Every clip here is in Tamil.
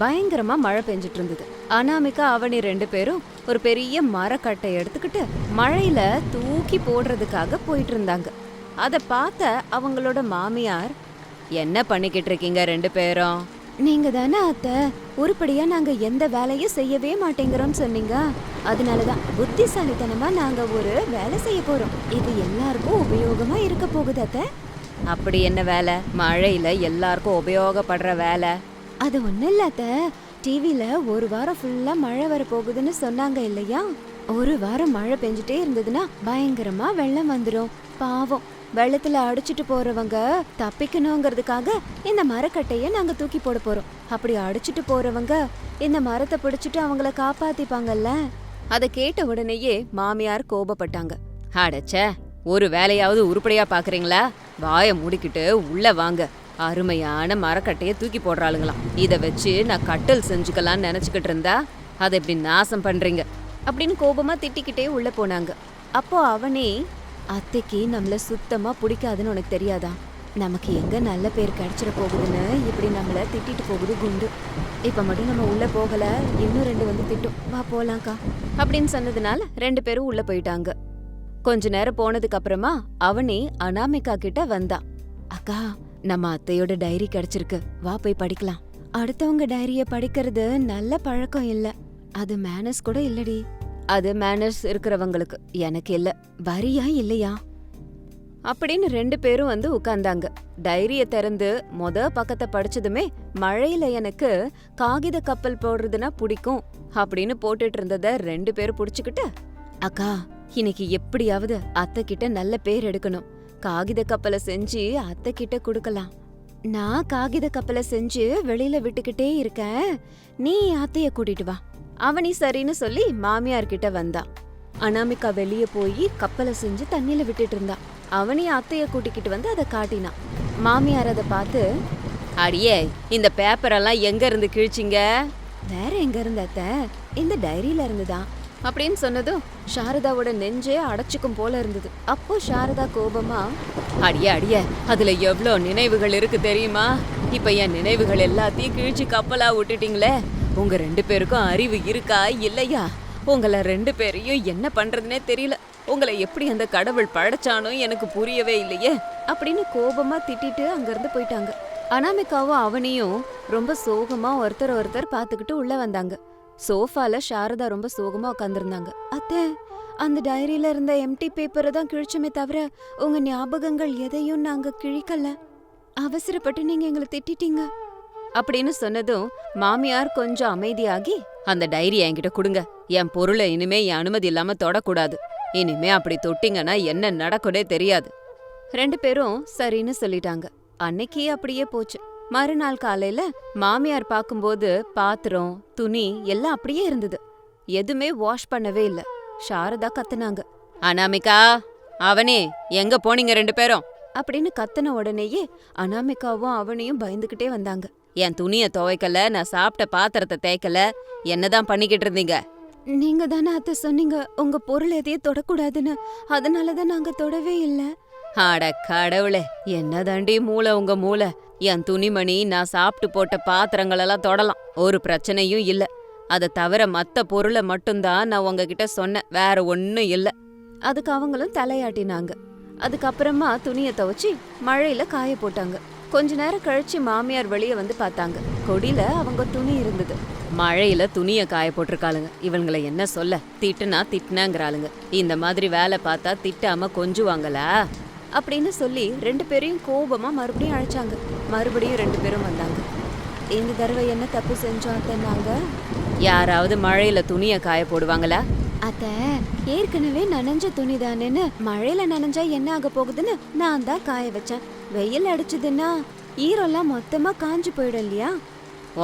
பயங்கரமா மழை பெஞ்சிட்டு இருந்தது அனாமிகா அவனி ரெண்டு பேரும் ஒரு பெரிய மரக்கட்டை எடுத்துக்கிட்டு மழையில தூக்கி போடுறதுக்காக போயிட்டு இருந்தாங்க அத பார்த்த அவங்களோட மாமியார் என்ன பண்ணிக்கிட்டு இருக்கீங்க ரெண்டு பேரும்? நீங்க தானே அத்த உருப்படியா நாங்க எந்த வேலையும் செய்யவே மாட்டேங்கிறோம்னு சொன்னீங்க. அதனாலதான் புத்திசாலித்தனமா நாங்க ஒரு வேலை செய்ய போறோம். இது எல்லாருக்கும் உபயோகமா இருக்க போகுது அத்த. அப்படி என்ன வேலை? மழையில எல்லாருக்கும் உபயோகப்படுற வேலை? அது ஒன்றும் இல்லாத டிவியில் ஒரு வாரம் ஃபுல்லாக மழை வர போகுதுன்னு சொன்னாங்க இல்லையா? ஒரு வாரம் மழை பெஞ்சிட்டே இருந்ததுன்னா பயங்கரமா வெள்ளம் வந்துடும் பாவம். வெள்ளத்துல அடிச்சிட்டு போறவங்க தப்பிக்கணுங்கிறதுக்காக இந்த மரக்கட்டையை நாங்க தூக்கி போட போறோம். அப்படி அடிச்சிட்டு போறவங்க இந்த மரத்தை பிடிச்சிட்டு அவங்கள காப்பாத்திப்பாங்கல்ல? அதை கேட்ட உடனேயே மாமியார் கோபப்பட்டாங்க. அடச்சே ஒரு வேலையாவது உருப்படியா பாக்குறீங்களா? வாயை மூடிக்கிட்டு உள்ள வாங்க. அருமையான மரக்கட்டையை தூக்கி போடுறாளுங்களாம். இதை வச்சு நான் கட்டல் செஞ்சுக்கலாம்னு நினச்சிக்கிட்டு இருந்தா அதை இப்படி நாசம் பண்ணுறீங்க அப்படின்னு கோபமாக திட்டிக்கிட்டே உள்ளே போனாங்க. அப்போ அவனே அத்தைக்கு நம்மளை சுத்தமாக பிடிக்காதுன்னு உனக்கு தெரியாதா? நமக்கு எங்கே நல்ல பேர் கிடச்சிட போகுதுன்னு இப்படி நம்மளை திட்டிட்டு போகுது குண்டு. இப்போ மட்டும் நம்ம உள்ளே போகலை இன்னும் ரெண்டு வந்து திட்டும். வா போகலாம்க்கா அப்படின்னு சொன்னதுனால ரெண்டு பேரும் உள்ளே போயிட்டாங்க. கொஞ்ச நேரம் போனதுக்கு அப்புறமா அவனே அனாமிகா கிட்ட வந்தான். அக்கா நம்ம அத்தையோட டைரி கிடைச்சிருக்கு. வா போய் படிக்கலாம். அடுத்தவங்க டைரிய படிக்கிறது நல்ல பழக்கம் இல்ல. அது மேனர்ஸ் கூட இல்லடி. அது மேனர்ஸ் இருக்கிறவங்களுக்கு. எனக்கு இல்ல. வரியா இல்லையா? அப்படின்னு ரெண்டு பேரும் வந்து உட்கார்ந்தாங்க. டைரிய திறந்து மொத பக்கத்தை படிச்சதுமே மழையில எனக்கு காகித கப்பல் போடுறதுன்னா பிடிக்கும் அப்படின்னு போட்டுட்டு இருந்தத ரெண்டு பேரும் புடிச்சுக்கிட்டு அக்கா இன்னைக்கு எப்படியாவது அத்தை கிட்ட நல்ல பேர் எடுக்கணும். காகித கப்பலை செஞ்சு அத்தை கிட்ட கொடுக்கலாம். நான் காகித கப்பலை செஞ்சு வெளியில விட்டுக்கிட்டே இருக்கேன். நீ அத்தைய கூட்டிட்டு வா. அவனி சரின்னு சொல்லி மாமியார் கிட்ட வந்தான் அனாமிகா வெளிய போய் கப்பலை செஞ்சு தண்ணியில விட்டுட்டு இருந்தா. அவனி அத்தைய கூட்டிக்கிட்டு வந்து அதை காட்டினான் மாமியார் அதை பார்த்து அடியே இந்த பேப்பரெல்லாம் எங்க இருந்து கிழிச்சிங்க? வேற எங்க இருந்த அத்தை? இந்த டைரியில இருந்துதான். அப்படின்னு சொன்னதும் சாரதாவோட நெஞ்சே அடைச்சுக்கும் போல இருந்தது. அப்போ சாரதா கோபமா அடிய அடியே அதுல எவ்வளோ நினைவுகள் இருக்கு தெரியுமா? இப்ப என் நினைவுகள் எல்லாத்தையும் கிழிச்சு கப்பலா விட்டுட்டீங்களே? உங்க ரெண்டு பேருக்கும் அறிவு இருக்கா இல்லையா? உங்களை ரெண்டு பேரையும் என்ன பண்றதுனே தெரியல. உங்களை எப்படி அந்த கடவுள் படைச்சானோ எனக்கு புரியவே இல்லையே. அப்படின்னு கோபமா திட்டிட்டு அங்கிருந்து போயிட்டாங்க. அனாமிகாவும் அவனையும் ரொம்ப சோகமா ஒருத்தர் ஒருத்தர் பார்த்துக்கிட்டு உள்ள வந்தாங்க. சோஃபால சாரதா ரொம்ப சோகமா உட்காந்துருந்தாங்க அத்தை அந்த டைரியில இருந்த எம்டி பேப்பரை தான் கிழிச்சோமே தவிர உங்க ஞாபகங்கள் எதையும் நாங்க கிழிக்கல. அவசரப்பட்டு நீங்க எங்களை திட்டிட்டீங்க. அப்படின்னு சொன்னதும் மாமியார் கொஞ்சம் அமைதியாகி அந்த டைரி என்கிட்ட கொடுங்க. என் பொருளை இனிமே என் அனுமதி இல்லாம தொடக்கூடாது. இனிமே அப்படி தொட்டிங்கன்னா என்ன நடக்குனே தெரியாது. ரெண்டு பேரும் சரின்னு சொல்லிட்டாங்க. அன்னைக்கு அப்படியே போச்சு. மறுநாள் காலையில மாமியார் பார்க்கும்போது பாத்திரம் துணி எல்லாம் அப்படியே இருந்தது. எதுவுமே வாஷ் பண்ணவே இல்ல. சாரதா கத்துனாங்க. அனாமிகா அவனே எங்க போனீங்க ரெண்டு பேரும்? அப்படின்னு கத்துன உடனேயே அனாமிகாவும் அவனையும் பயந்துகிட்டே வந்தாங்க. என் துணிய துவைக்கல நான் சாப்பிட்ட பாத்திரத்தை தேய்க்கல. என்னதான் பண்ணிக்கிட்டு இருந்தீங்க? நீங்க தானே அத்தை சொன்னீங்க உங்க பொருள் எதையும் தொடக்கூடாதுன்னு. அதனாலதான் நாங்க தொடவே இல்ல. அட கடவுளே என்னதாண்டி மூளை உங்க மூளை? என் துணிமணி நான் சாப்பிட்டு போட்ட பாத்திரங்களெல்லாம் தொடலாம். ஒரு பிரச்சனையும் இல்ல. அதை தவிர மத்த பொருளை மட்டும்தான் நான் உங்ககிட்ட சொன்னேன். வேற ஒன்றும் இல்லை. அதுக்கு அவங்களும் தலையாட்டினாங்க. அதுக்கப்புறமா துணியை துவைச்சி மழையில காய போட்டாங்க. கொஞ்ச நேரம் கழிச்சு மாமியார் வெளியே வந்து பார்த்தாங்க. கொடியில அவங்க துணி இருந்தது. மழையில துணிய காய போட்டிருக்காளுங்க. இவங்களை என்ன சொல்ல? திட்டுனா திட்டுனாங்கிறாளுங்க. இந்த மாதிரி வேலை பார்த்தா திட்டாம கொஞ்சுவாங்களா? அப்படின்னு சொல்லி ரெண்டு பேரையும் கோபமா மறுபடியும் அழைச்சாங்க. மறுபடியும் ரெண்டு பேரும் வந்தாங்க. இந்த தடவை என்ன தப்பு செஞ்சோம் அத்தை நாங்க யாராவது மழையில துணிய காய போடுவாங்களா? அத்த ஏற்கனவே நனைஞ்ச துணி தானேன்னு மழையில நனைஞ்சா என்ன ஆக போகுதுன்னு நான் தான் காய வச்சேன். வெயில் அடிச்சதுன்னா ஈரம்லாம் மொத்தமா காஞ்சு போயிடும் இல்லையா?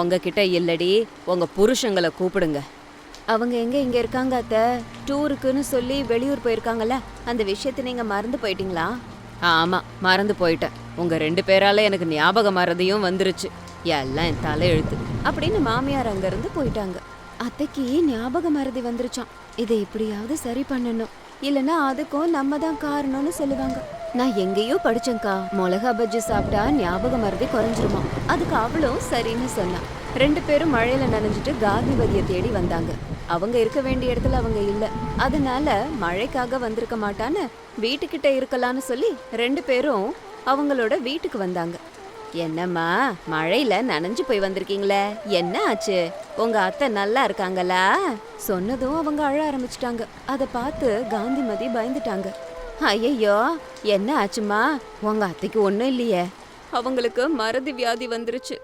உங்ககிட்ட இல்லடி உங்க புருஷங்களை கூப்பிடுங்க. அவங்க எங்க இங்க இருக்காங்க அத்த? டூருக்குன்னு சொல்லி வெளியூர் போயிருக்காங்கல்ல அந்த விஷயத்தை நீங்க மறந்து போயிட்டீங்களா? ஆமாம் மறந்து போயிட்டேன். உங்கள் ரெண்டு பேரால் எனக்கு ஞாபகம் மறதியும் வந்துருச்சு. எல்லாம் என் தலை எழுத்து அப்படின்னு மாமியார் அங்கேருந்து போயிட்டாங்க. அத்தைக்கு ஞாபக மறதி வந்துருச்சாம். இதை எப்படியாவது சரி பண்ணணும். இல்லனா அதுக்கும் நம்ம தான் காரணம்னு சொல்லுவாங்க. நான் எங்கேயோ படிச்சேங்க்கா மிளகா பஜ்ஜி சாப்பிட்டா ஞாபக மறதி குறைஞ்சிருமா? அதுக்கு அவளும் சரின்னு சொன்னான். ரெண்டு பேரும் மழையில நனைஞ்சிட்டு காந்திபதியை தேடி வந்தாங்க. அவங்க இருக்க வேண்டிய இடத்துல அவங்க இல்ல. அதனால மழைக்காக வந்திருக்க மாட்டான்னு வீட்டுக்கிட்ட இருக்கலாம்னு சொல்லி ரெண்டு பேரும் அவங்களோட வீட்டுக்கு வந்தாங்க. என்னம்மா மழையில நனைஞ்சு போய் வந்திருக்கீங்களே? என்ன ஆச்சு? உங்க அத்தை நல்லா இருக்காங்களா? சொன்னதும் அவங்க அழ ஆரம்பிச்சிட்டாங்க. அதை பார்த்து காந்திமதி பயந்துட்டாங்க. ஐயையோ என்ன ஆச்சுமா உங்க அத்தைக்கு ஒன்றும் இல்லையே. அவங்களுக்கு மறதி வியாதி வந்துருச்சு.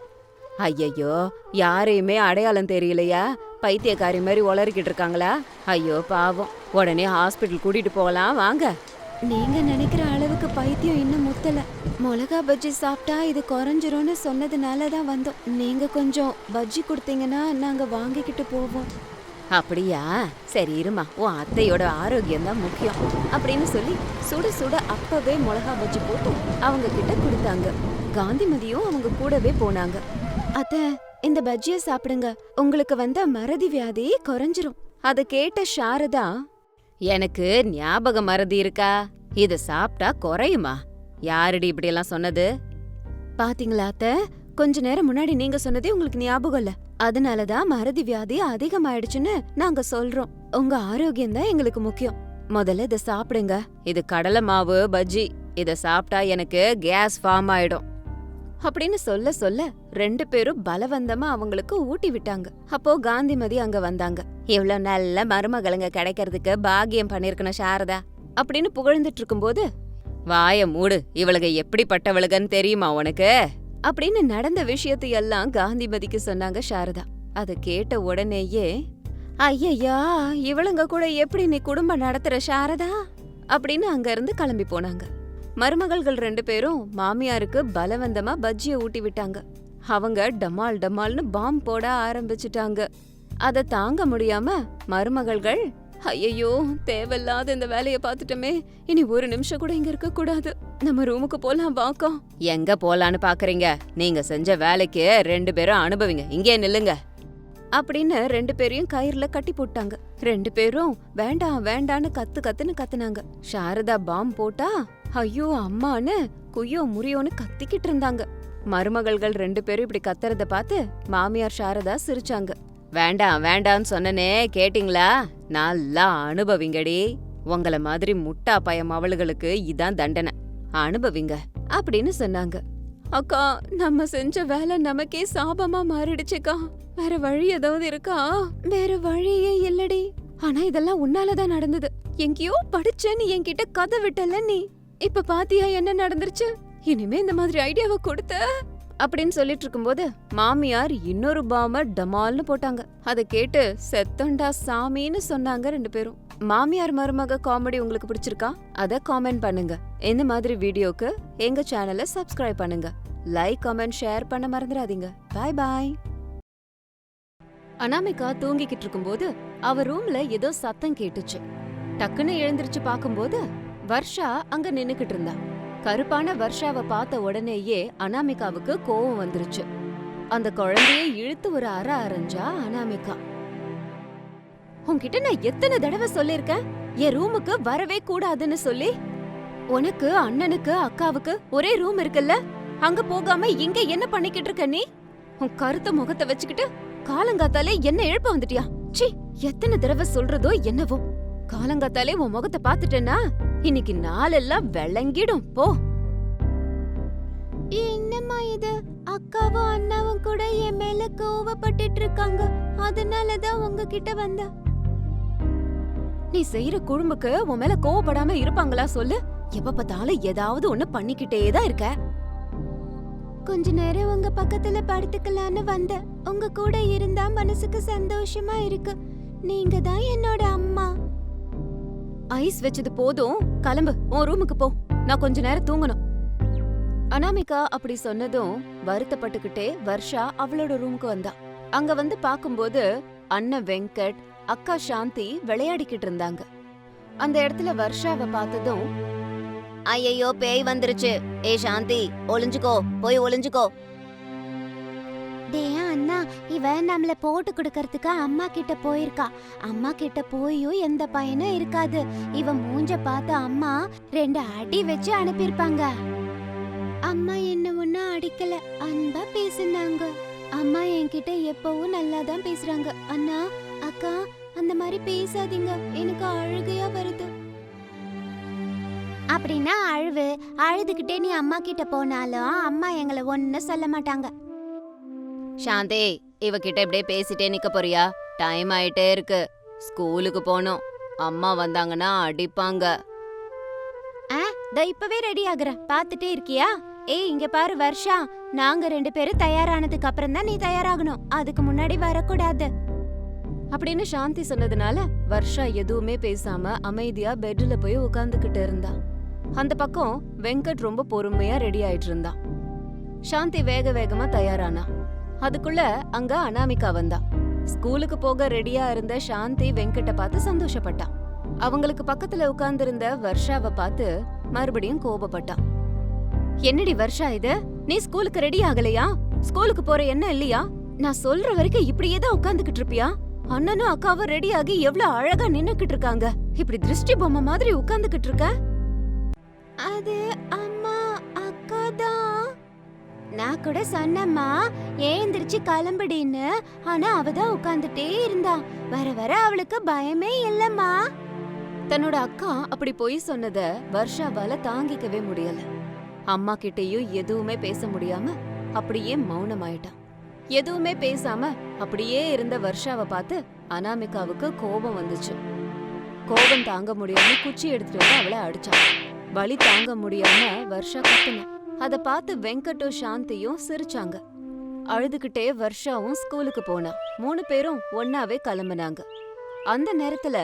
ஐயையோ யாரையுமே அடையாளம் தெரியலையா? பைத்தியக்காரி மாதிரி உளறிக்கிட்டு இருக்காங்களா? ஐயோ பாவம். உடனே ஹாஸ்பிட்டல் கூட்டிட்டு போகலாம் வாங்க. நீங்க நினைக்கிற அளவுக்கு பைத்தியம் இன்னும் முத்தல. மிளகா பஜ்ஜி சாப்பிட்டா இது குறைஞ்சிரும்னு சொன்னதுனால தான் வந்தோம். நீங்க கொஞ்சம் பஜ்ஜி கொடுத்தீங்கன்னா நாங்க வாங்கிக்கிட்டு போவோம். அப்படியா? சரி இருமா. உன் அத்தையோட ஆரோக்கியம் தான் முக்கியம். அப்படின்னு சொல்லி சுட சுட அப்பவே மிளகா பஜ்ஜி போட்டு அவங்க கிட்ட கொடுத்தாங்க. காந்திமதியும் அவங்க கூடவே போனாங்க. அத்த இந்த பஜ்ஜிய சாப்பிடுங்க. உங்களுக்கு வந்த மறதி வியாதி குறைஞ்சிரும். அத கேட்ட சாரதா எனக்கு ஞாபக மறதி இருக்கா? இத சாப்பிட்டா குறையுமா? யாரடி இப்படி எல்லாம் சொன்னது? பாத்தீங்களா அத்தை கொஞ்ச நேரம் முன்னாடி நீங்க சொன்னதே உங்களுக்கு ஞாபகம் இல்ல. அதனாலதான் மறதி வியாதி அதிகமாயிடுச்சுன்னு நாங்க சொல்றோம். உங்க ஆரோக்கியம் தான் எங்களுக்கு முக்கியம். முதல்ல இத சாப்பிடுங்க. இது கடலை மாவு பஜ்ஜி. இத சாப்பிட்டா எனக்கு கேஸ் ஃபார்ம் ஆயிடும். அப்படின்னு சொல்ல சொல்ல ரெண்டு பேரும் பலவந்தமா அவங்களுக்கு ஊட்டி விட்டாங்க. அப்போ காந்திமதி அங்க வந்தாங்க. எவ்வளவு நல்ல மருமகளுங்க கிடைக்கிறதுக்கு பாகியம் பண்ணிருக்கணும் சாரதா அப்படின்னு புகழ்ந்துட்டு இருக்கும்போது வாய மூடு இவளுக எப்படிப்பட்டவளுகன்னு தெரியுமா உனக்கு? அப்படின்னு நடந்த விஷயத்தை எல்லாம் காந்திமதிக்கு சொன்னாங்க சாரதா. அத கேட்ட உடனேயே ஐயையா இவளுங்க கூட எப்படி நீ குடும்பம் நடத்துற சாரதா? அப்படின்னு அங்க இருந்து கிளம்பி போனாங்க. மருமகள்கள் ரெண்டு பேரும் மாமியாருக்கு பலவந்தமா பஜ்ஜிய ஊட்டி விட்டாங்க. அவங்க டமால் டமால்னு பாம் போட ஆரம்பிச்சிட்டாங்க. அதை தாங்க முடியாம மருமகள்கள் ஐயையோ தேவையில்லாத இந்த வேலையை பார்த்துட்டோமே இனி ஒரு நிமிஷம் கூட இங்க இருக்க கூடாது. நம்ம ரூமுக்கு போலாம் வாக்கம் எங்க போலான்னு பாக்குறீங்க? நீங்க செஞ்ச வேலைக்கு ரெண்டு பேரும் அனுபவிங்க. இங்கே நில்லுங்க. அப்படின்னு ரெண்டு பேரையும் கயிறுல கட்டி போட்டாங்க. ரெண்டு பேரும் வேண்டாம் வேண்டான்னு கத்து கத்துன்னு கத்துனாங்க. சாரதா பாம் போட்டா ஐயோ அம்மான்னு குய்யோ முறியோன்னு கத்திக்கிட்டு இருந்தாங்க. மருமகள்கள் ரெண்டு பேரும் இப்படி கத்துறத பார்த்து மாமியார் சாரதா சிரிச்சாங்க. வேண்டாம் வேண்டான்னு சொன்னனே கேட்டிங்களா? நல்லா அனுபவிங்கடி. உங்கள மாதிரி முட்டா பயம் அவளுகளுக்கு இதான் தண்டனை. அனுபவிங்க அப்படின்னு சொன்னாங்க. அக்கா நம்ம செஞ்ச வேலை நமக்கே சாபமா மாறிடுச்சுக்கா. வேற வழி ஏதாவது இருக்கா? வேற வழியே இல்லடி. ஆனா இதெல்லாம் உன்னாலதான் நடந்தது. எங்கேயோ படிச்சேன்னு என்கிட்ட கதை விட்டல நீ. இப்ப பாத்தியா என்ன நடந்துருச்சு? இனிமே இந்த மாதிரி ஐடியாவை கொடுத்த? அப்படின்னு சொல்லிட்டு இருக்கும்போது மாமியார் இன்னொரு பாம டமால்னு போட்டாங்க. அதை கேட்டு செத்தண்டா சாமின்னு சொன்னாங்க ரெண்டு பேரும். மாமியார் மருமக காமெடி உங்களுக்கு பிடிச்சிருக்கா? அத காமெண்ட் பண்ணுங்க. இந்த மாதிரி வீடியோக்கு எங்க சேனலை சப்ஸ்கிரைப் பண்ணுங்க. லைக் கமெண்ட் ஷேர் பண்ண மறந்துடாதீங்க. பாய் பாய் அனாமிகா தூங்கிக்கிட்டு இருக்கும்போது அவ ரூம்ல ஏதோ சத்தம் கேட்டுச்சு. டக்குன்னு எழுந்திருச்சு பார்க்கும்போது வர்ஷா அங்க நின்னுக்கிட்டு இருந்தா. கருப்பான வர்ஷாவை பார்த்த உடனேயே அனாமிகாவுக்கு கோவம் வந்துருச்சு. அந்த குழந்தைய இழுத்து ஒரு அற அரைஞ்சா அனாமிகா. உன்கிட்ட நான் எத்தனை தடவை சொல்லிருக்கேன்? என் ரூமுக்கு வரவே கூடாதுன்னு சொல்லி? உனக்கு அண்ணனுக்கு அக்காவுக்கு ஒரே ரூம் இருக்குல்ல? அங்க போகாம இங்க என்ன பண்ணிக்கிட்டு இருக்க நீ? உன் கருத்த முகத்தை வச்சுக்கிட்டு காலங்காத்தாலே என்ன எழுப்ப வந்துட்டியா? சி எத்தனை தடவை சொல்றதோ என்னவோ. காலங்காத்தாலே உன் முகத்தை பாத்துட்டேன்னா இன்னைக்கு நாளெல்லாம் விளங்கிடும் போ. என்னம்மா இது? அக்காவும் அண்ணாவும் கூட என் மேல கோவப்பட்டுட்டு இருக்காங்க. அதனாலதான் உங்ககிட்ட வந்த. நீ செய்யற குழும்புக்கு உன் மேல கோவப்படாம இருப்பாங்களா சொல்லு. எப்ப பார்த்தாலும் ஏதாவது ஒண்ணு பண்ணிக்கிட்டே தான் இருக்க. கொஞ்ச நேரம் உங்க பக்கத்துல படுத்துக்கலான்னு வந்த உங்க கூட இருந்தா மனசுக்கு சந்தோஷமா இருக்கு. நீங்க தான் என்னோட அம்மா. ஐஸ் வச்சது போதும். கிளம்பு. உன் ரூமுக்கு போ. நான் கொஞ்ச நேரம் தூங்கணும். அனாமிகா அப்படி சொன்னதும் வருத்தப்பட்டுக்கிட்டே வர்ஷா அவளோட ரூமுக்கு வந்தா. அங்க வந்து பாக்கும்போது அண்ணன் வெங்கட் அக்கா சாந்தி விளையாடிக்கிட்டு இருந்தாங்க. அந்த இடத்துல வர்ஷாவை பார்த்ததும் ஐயையோ பேய் வந்துருச்சு. ஏ சாந்தி ஒளிஞ்சுக்கோ. போய் ஒளிஞ்சுக்கோ. இவ நம்மள போட்டு கொடுக்கறதுக்கு அம்மா கிட்ட போயிருக்கா. அம்மா கிட்ட போயும் எந்த பயனும் இருக்காது. இவ மூஞ்ச பார்த்து அம்மா ரெண்டு அடி வச்சு அனுப்பியிருப்பாங்க. அம்மா என்ன ஒன்னும் அடிக்கல. அன்பா பேசினாங்க. அம்மா என்கிட்ட எப்பவும் நல்லா தான் பேசுறாங்க. அண்ணா அக்கா அந்த மாதிரி பேசாதீங்க. எனக்கு அழுகையா வருது. அப்படின்னா அழுவு. அழுதுகிட்டே நீ அம்மா கிட்ட போனாலும் அம்மா எங்களை ஒன்னும் சொல்ல மாட்டாங்க. சாந்தி இவகிட்ட இப்படியே பேசிட்டே நிக்க போறியா? டைம் ஆயிட்டே இருக்கு. ஸ்கூலுக்கு போகணும் அம்மா வந்தாங்கன்னா அடிப்பாங்க. இப்பவே ரெடி ஆகுறேன் பாத்துட்டே இருக்கியா? ஏய் இங்க பாரு வர்ஷா. நாங்க ரெண்டு பேரும் தயாரானதுக்கு அப்புறம் தான் நீ தயாராகணும். அதுக்கு முன்னாடி வரக்கூடாது. அப்படின்னு சாந்தி சொன்னதுனால வர்ஷா எதுவுமே பேசாம அமைதியா பெட்ல போய் உட்கார்ந்துகிட்டு இருந்தா. அந்த பக்கம் வெங்கட் ரொம்ப பொறுமையா ரெடி ஆயிட்டு இருந்தான் சாந்தி வேக வேகமா தயாரானா. அதுக்குள்ள அங்க அனாமிகா வந்தா. ஸ்கூலுக்கு போக ரெடியா இருந்த சாந்தி வெங்கட்ட பார்த்து சந்தோஷப்பட்டான் அவங்களுக்கு பக்கத்துல உட்கார்ந்திருந்த வர்ஷாவை பார்த்து மறுபடியும் கோபப்பட்டான். என்னடி வர்ஷா இது? நீ ஸ்கூலுக்கு ரெடி ஆகலையா? ஸ்கூலுக்கு போற என்ன இல்லையா? நான் சொல்ற வரைக்கும் இப்படியே தான் உட்கார்ந்துகிட்டு இருப்பியா? அண்ணனும் அக்காவும் ரெடி ஆகி எவ்வளவு அழகா நின்னுக்கிட்டு இருக்காங்க. இப்படி திருஷ்டி பொம்மை மாதிரி உட்கார்ந்துகிட்டு இருக்க? அது நான் கூட சொன்னம்மா. ஏந்திரிச்சு கிளம்புடின்னு. ஆனா அவ தான் உட்காந்துட்டே இருந்தா. வர வர அவளுக்கு பயமே இல்லம்மா. தன்னோட அக்கா அப்படி பொய் சொன்னத வர்ஷாவால தாங்கிக்கவே முடியல. அம்மா கிட்டயும் எதுவுமே பேச முடியாம அப்படியே மௌனமாயிட்டான் எதுவுமே பேசாம அப்படியே இருந்த வர்ஷாவை பார்த்து அனாமிகாவுக்கு கோபம் வந்துச்சு. கோபம் தாங்க முடியாம குச்சி எடுத்துட்டு வந்து அவளை அடிச்சான் வலி தாங்க முடியாம வர்ஷா கத்துனா. அத பார்த்து வெங்கட்டும் சாந்தியும் சிரிச்சாங்க. அழுதுகிட்டே வர்ஷாவும் ஸ்கூலுக்கு போனா. மூணு பேரும் ஒன்னாவே கிளம்புனாங்க. அந்த நேரத்துல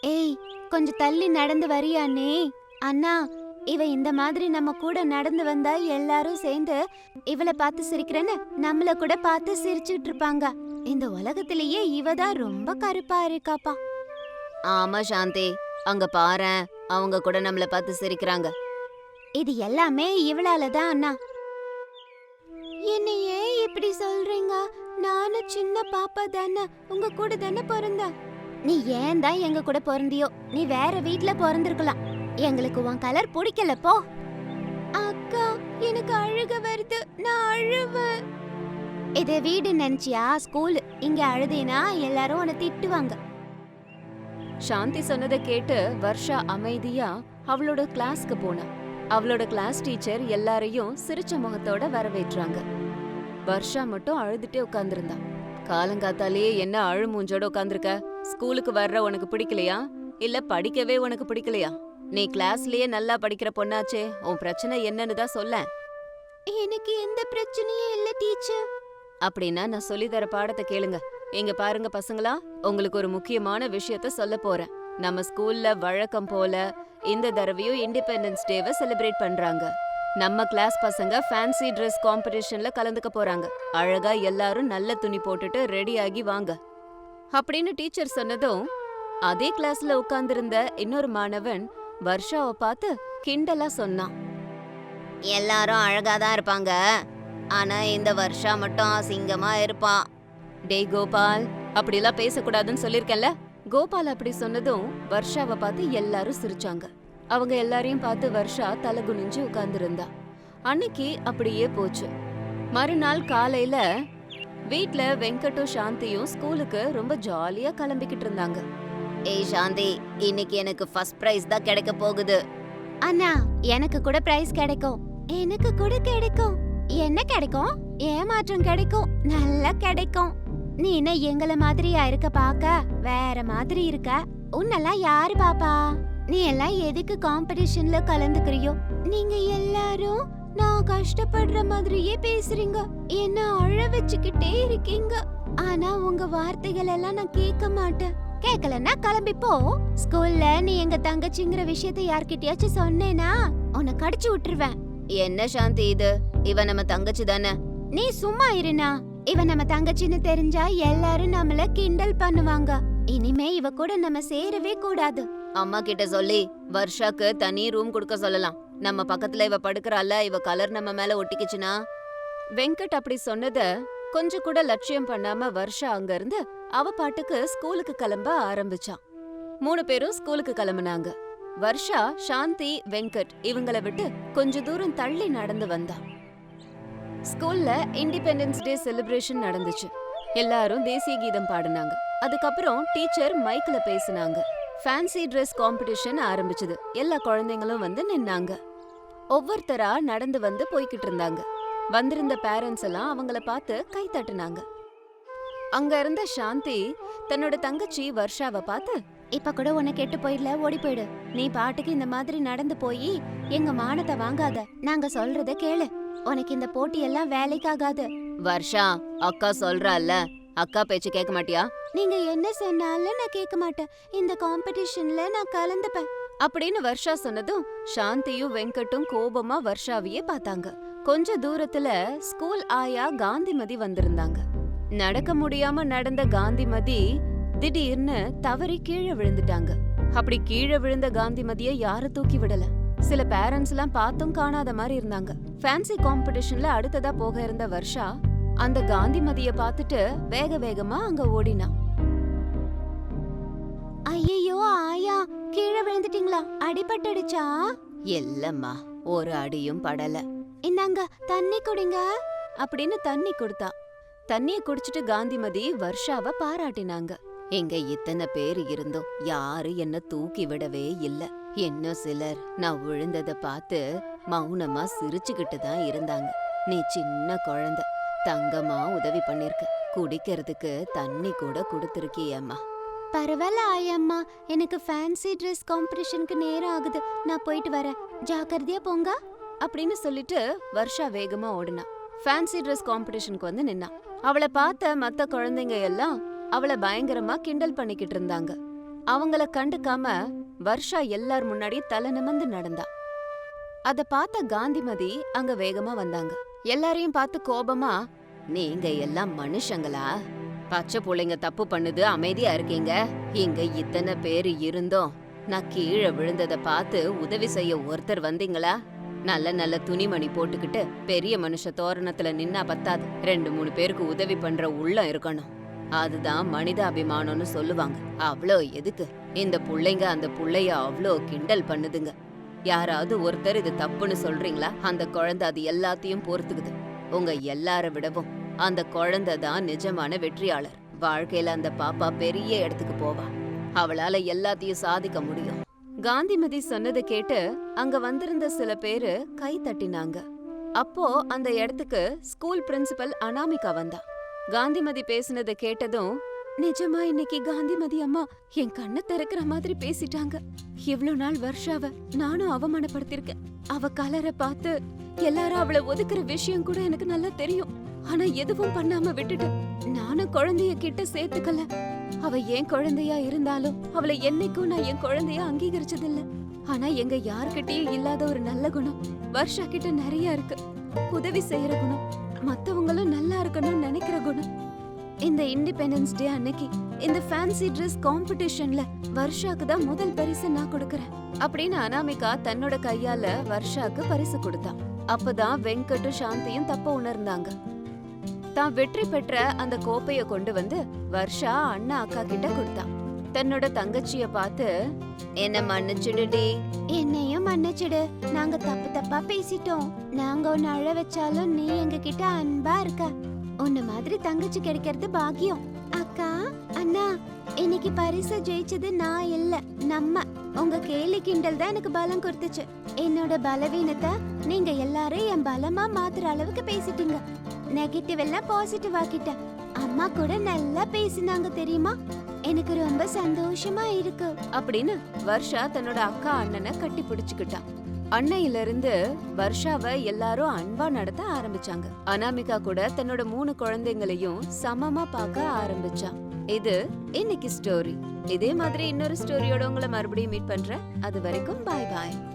ஏய் கொஞ்சம் தள்ளி நடந்து வரியானே அண்ணா இவ இந்த மாதிரி நம்ம கூட நடந்து வந்தா எல்லாரும் சேர்ந்து இவளை பார்த்து சிரிக்கிறேன்னு நம்மள கூட பார்த்து சிரிச்சுட்டு இருப்பாங்க. இந்த உலகத்திலேயே இவ தான் ரொம்ப கருப்பா இருக்காப்பா. ஆமா சாந்தி. அங்க பாரேன். அவங்க கூட நம்மள பார்த்து சிரிக்கிறாங்க. இது எல்லாமே இவளால தான் அண்ணா. என்ன ஏன் இப்படி சொல்றீங்க? நானும் சின்ன பாப்பா தானே உங்க கூட தானே பிறந்த நீ ஏன் தான் எங்க கூட பிறந்தியோ? நீ வேற வீட்ல பிறந்திருக்கலாம். எங்களுக்கு உன் கலர் பிடிக்கல போ. அக்கா எனக்கு அழுக வருது. நான் அழுவேன். இது வீடு நினைச்சியா? ஸ்கூல். இங்க அழுதேனா எல்லாரும் உன்னை திட்டுவாங்க. சாந்தி சொன்னதை கேட்டு வர்ஷா அமைதியா அவளோட கிளாஸ்க்கு போனா. அவளோட கிளாஸ் டீச்சர் எல்லாரையும் சிரிச்ச முகத்தோட வரவேற்றாங்க. வர்ஷா மட்டும் அழுதுட்டே உட்கார்ந்திருந்தா. காலங்காத்தாலேயே என்ன அழு மூஞ்சோட உட்கார்ந்திருக்க ஸ்கூலுக்கு வர்ற உனக்கு பிடிக்கலையா? இல்ல படிக்கவே உனக்கு பிடிக்கலையா? நீ கிளாஸ்லயே நல்லா படிக்கிற பொண்ணாச்சே உன் பிரச்சனை என்னன்னு தான் சொல்லேன் எனக்கு எந்த பிரச்சனையும் இல்ல டீச்சர் அப்படின்னா நான் சொல்லித்தர பாடத்தை கேளுங்க. இங்க பாருங்க பசங்களா உங்களுக்கு ஒரு முக்கியமான விஷயத்த சொல்ல போறேன். நம்ம ஸ்கூல்ல வழக்கம் போல இந்த தடவையும் இண்டிபெண்டன்ஸ் டேவை செலிப்ரேட் பண்றாங்க. நம்ம கிளாஸ் பசங்க ஃபேன்சி ட்ரெஸ் காம்படிஷன்ல கலந்துக்க போறாங்க. அழகா எல்லாரும் நல்ல துணி போட்டுட்டு ரெடி ஆகி வாங்க. அப்படின்னு டீச்சர் சொன்னதும் அதே கிளாஸ்ல உட்கார்ந்திருந்த இன்னொரு மாணவன் வர்ஷாவை பார்த்து கிண்டலா சொன்னான். எல்லாரும் அழகா தான் இருப்பாங்க. ஆனா இந்த வருஷா மட்டும் அசிங்கமா இருப்பான். டேய் கோபால் அப்படிலாம் பேசக்கூடாதுன்னு சொல்லிருக்கேன்ல கோபால் அப்படி சொன்னதும் வர்ஷாவை பார்த்து எல்லாரும் சிரிச்சாங்க. அவங்க எல்லாரையும் பார்த்து வர்ஷா தலை குனிஞ்சு உட்கார்ந்திருந்தா. அன்னைக்கு அப்படியே போச்சு. மறுநாள் காலையில வீட்ல வெங்கட்டும் சாந்தியும் ஸ்கூலுக்கு ரொம்ப ஜாலியா கிளம்பிக்கிட்டு இருந்தாங்க. ஏய் சாந்தி இன்னைக்கு எனக்கு ஃபர்ஸ்ட் பிரைஸ் தான் கிடைக்க போகுது. அண்ணா எனக்கு கூட பிரைஸ் கிடைக்கும். எனக்கு கூட கிடைக்கும். என்ன கிடைக்கும்? ஏமாற்றம் கிடைக்கும். நல்லா கிடைக்கும். நீ என்ன எங்கள மாதிரியா இருக்க பாக்க? வேற மாதிரி இருக்க? உன்னெல்லாம் யாரு பாப்பா? நீ எல்லாம் எதுக்கு காம்படிஷன்ல கலந்துக்கிறியோ? நீங்க எல்லாரும் நான் கஷ்டப்படுற மாதிரியே பேசுறீங்க. என்ன அழ வச்சுக்கிட்டே இருக்கீங்க. ஆனா உங்க வார்த்தைகள் எல்லாம் நான் கேட்க மாட்டேன். கேக்கலன்னா கிளம்பி போ. ஸ்கூல்ல நீ எங்க தங்கச்சிங்கிற விஷயத்த யார்கிட்டயாச்சும் சொன்னேனா உன்னை கடிச்சு விட்டுருவேன். என்ன சாந்தி இது? இவ நம்ம தங்கச்சி தானே? நீ சும்மா இருனா இவ நம்ம தங்கச்சின்னு தெரிஞ்சா எல்லாரும் நம்மள கிண்டல் பண்ணுவாங்க. இனிமே இவ கூட நம்ம சேரவே கூடாது. அம்மா கிட்ட சொல்லி வர்ஷாக்கு தனி ரூம் கொடுக்க சொல்லலாம். நம்ம பக்கத்துல இவ படுக்கறால இவ கலர் நம்ம மேல ஒட்டிக்கிச்சுனா வெங்கட் அப்படி சொன்னத கொஞ்சம் கூட லட்சியம் பண்ணாம வர்ஷா அங்க இருந்து அவ பாட்டுக்கு ஸ்கூலுக்கு கிளம்ப ஆரம்பிச்சான். மூணு பேரும் ஸ்கூலுக்கு கிளம்புனாங்க. வர்ஷா சாந்தி வெங்கட் இவங்கள விட்டு கொஞ்ச தூரம் தள்ளி நடந்து வந்தா ஸ்கூல்ல இண்டிபெண்டன்ஸ் டே செலிப்ரேஷன் நடந்துச்சு. எல்லாரும் தேசிய கீதம் பாடினாங்க. அதுக்கப்புறம் டீச்சர் மைக்ல பேசினாங்க. ஃபேன்சி ட்ரெஸ் காம்படிஷன் ஆரம்பிச்சது. எல்லா குழந்தைங்களும் வந்து நின்னாங்க. ஒவ்வொருத்தரா நடந்து வந்து போய்கிட்டு இருந்தாங்க. வந்திருந்த பேரண்ட்ஸ் எல்லாம் அவங்கள பார்த்து கை தட்டுனாங்க. அங்க இருந்த சாந்தி தன்னோட தங்கச்சி வர்ஷாவை பார்த்து இப்ப கூட உன்னை கெட்டு போயிடல ஓடி போயிடு. நீ பாட்டுக்கு இந்த மாதிரி நடந்து போய் எங்க மானத்தை வாங்காத. நாங்க சொல்றத கேளு. உனக்கு இந்த போட்டி எல்லாம் வேலைக்காகாது. வர்ஷா அக்கா சொல்றால அக்கா பேச்சு கேட்க மாட்டியா? நீங்க என்ன சொன்னாலும் நான் கேட்க மாட்டேன். இந்த காம்படிஷன்ல நான் கலந்துப்பேன். அப்படின்னு வர்ஷா சொன்னதும் சாந்தியும் வெங்கட்டும் கோபமா வர்ஷாவையே பார்த்தாங்க. கொஞ்ச தூரத்துல ஸ்கூல் ஆயா காந்திமதி வந்திருந்தாங்க. நடக்க முடியாம நடந்த காந்திமதி திடீர்னு தவறி கீழே விழுந்துட்டாங்க. அப்படி கீழே விழுந்த காந்திமதிய யாரும் தூக்கி விடல. சில பேரண்ட்ஸ் எல்லாம் பார்த்தும் காணாத மாதிரி இருந்தாங்க. ஃபேன்சி காம்படிஷன்ல அடுத்ததா போக இருந்த வர்ஷா அந்த காந்திமதிய பார்த்துட்டு வேக வேகமா அங்க ஓடினா. ஐயோ ஆயா கீழே விழுந்துட்டீங்களா? அடிபட்டுடுச்சா இல்லம்மா ஒரு அடியும் படல. இந்தாங்க தண்ணி குடிங்க. அப்படின்னு தண்ணி கொடுத்தா. தண்ணிய குடிச்சிட்டு காந்திமதி வர்ஷாவ பாராட்டினாங்க. எங்க இத்தனை பேர் இருந்தோம் யாரு என்ன தூக்கி விடவே இல்ல. இன்னும் சிலர் நான் விழுந்தத பார்த்து மௌனமா சிரிச்சுக்கிட்டு தான் இருந்தாங்க. நீ சின்ன குழந்தை தங்கமா உதவி பண்ணிருக்க. குடிக்கிறதுக்கு தண்ணி கூட கொடுத்துருக்கியம்மா. பரவாயில்ல ஆயம்மா. எனக்கு ஃபேன்சி ட்ரெஸ் காம்படிஷனுக்கு நேரம் ஆகுது. நான் போயிட்டு வரேன். ஜாக்கிரதையா போங்க. அப்படின்னு சொல்லிட்டு வர்ஷா வேகமா ஓடினா. ஃபேன்சி ட்ரெஸ் காம்படிஷனுக்கு வந்து நின்னா. அவளை பார்த்த மத்த குழந்தைங்க எல்லாம் அவளை பயங்கரமா கிண்டல் பண்ணிக்கிட்டு இருந்தாங்க. அவங்கள கண்டுக்காம வர்ஷா எல்லார் முன்னாடி தலை நிமிர்ந்து நடந்தா. அத பார்த்த காந்திமதி அங்க வேகமா வந்தாங்க. எல்லாரையும் பார்த்து கோபமா நீங்க எல்லாம் மனுஷங்களா? பச்சை பிள்ளைங்க தப்பு பண்ணுது அமைதியா இருக்கீங்க. இங்க இத்தனை பேர் இருந்தோம். நான் கீழே விழுந்தத பார்த்து உதவி செய்ய ஒருத்தர் வந்தீங்களா? நல்ல நல்ல துணிமணி போட்டுக்கிட்டு பெரிய மனுஷ தோரணத்துல நின்னா பத்தாது. ரெண்டு மூணு பேருக்கு உதவி பண்ற உள்ளம் இருக்கணும். அதுதான் மனித அபிமானம்னு சொல்லுவாங்க. அவ்வளோ எதுக்கு? இந்த புள்ளைங்க அந்த புள்ளைய அவ்வளோ கிண்டல் பண்ணுதுங்க. யாராவது ஒருத்தர் இது தப்புன்னு சொல்றீங்களா? அந்த குழந்தை அது எல்லாத்தையும் பொறுத்துக்குது. உங்க எல்லார விடவும் அந்த குழந்தை தான் நிஜமான வெற்றியாளர். வாழ்க்கையில அந்த பாப்பா பெரிய இடத்துக்கு போவா. அவளால எல்லாத்தையும் சாதிக்க முடியும். காந்திமதி சொன்னதை கேட்டு அங்க வந்திருந்த சில பேரு கை தட்டினாங்க. அப்போ அந்த இடத்துக்கு ஸ்கூல் பிரின்சிபல் அனாமிகா வந்தா. காந்திமதி பேசுனதை கேட்டதும் நிஜமா இன்னைக்கு காந்திமதி அம்மா என் கண்ணை திறக்கிற மாதிரி பேசிட்டாங்க. இவ்ளோ நாள் வருஷாவ நானும் அவமானப்படுத்திருக்கேன் அவ கலரை பார்த்து எல்லாரும் அவளை ஒதுக்குற விஷயம் கூட எனக்கு நல்லா தெரியும். ஆனா எதுவும் பண்ணாம விட்டுட்டேன் நானும் குழந்தைய கிட்ட சேர்த்துக்கல. அவ என் குழந்தையா இருந்தாலும் அவளை என்னைக்கும் நான் என் குழந்தையா அங்கீகரிச்சதில்ல. ஆனா எங்க யார்கிட்டயும் இல்லாத ஒரு நல்ல குணம் வருஷா கிட்ட நிறைய இருக்கு. உதவி செய்யற குணம். மத்தவங்களும் நல்லா இருக்கணும்னு நினைக்கிற குணம். இந்த இண்டிபெண்டன்ஸ் டே அன்னைக்கு இந்த ஃபேன்சி ட்ரெஸ் காம்படிஷன்ல வர்ஷாக்கு தான் முதல் பரிசு நான் கொடுக்கறேன். அப்படின்னு அனாமிகா தன்னோட கையால வர்ஷாக்கு பரிசு கொடுத்தா. அப்பதான் வெங்கட்டும் சாந்தியும் தப்ப உணர்ந்தாங்க. தான் வெற்றி பெற்ற அந்த கோப்பைய கொண்டு வந்து வர்ஷா அண்ணா அக்கா கிட்ட கொடுத்தான் தன்னோட தங்கச்சிய பார்த்து என்ன மன்னிச்சிடுடி. என்னையும் மன்னிச்சிடு. நாங்க தப்பு தப்பா பேசிட்டோம். நாங்க உன்னை அழ வச்சாலும் நீ எங்க கிட்ட அன்பா இருக்க. உன்ன மாதிரி தங்கச்சி கிடைக்கிறது பாக்கியம். அக்கா அண்ணா இன்னைக்கு பரிசு ஜெயிச்சது நான் இல்ல. நம்ம உங்க கேலி கிண்டல் தான் எனக்கு பலம் கொடுத்துச்சு. என்னோட பலவீனத்தை நீங்க எல்லாரும் என் பலமா மாத்துற அளவுக்கு பேசிட்டீங்க. நெகட்டிவ் எல்லாம் பாசிட்டிவ் ஆக்கிட்ட அம்மா கூட நல்லா பேசினாங்க தெரியுமா? எனக்கு ரொம்ப சந்தோஷமா இருக்கு. அப்படின்னு வர்ஷா தன்னோட அக்கா அண்ணனை கட்டி பிடிச்சுக்கிட்டா. அன்னையில இருந்து வர்ஷாவை எல்லாரும் அன்பா நடத்த ஆரம்பிச்சாங்க. அனாமிகா கூட தன்னோட மூணு குழந்தைங்களையும் சமமா பார்க்க ஆரம்பிச்சா. இது இன்னைக்கு ஸ்டோரி இதே மாதிரி இன்னொரு ஸ்டோரியோட உங்களை மறுபடியும் மீட் பண்றேன். அது வரைக்கும் பாய் பாய்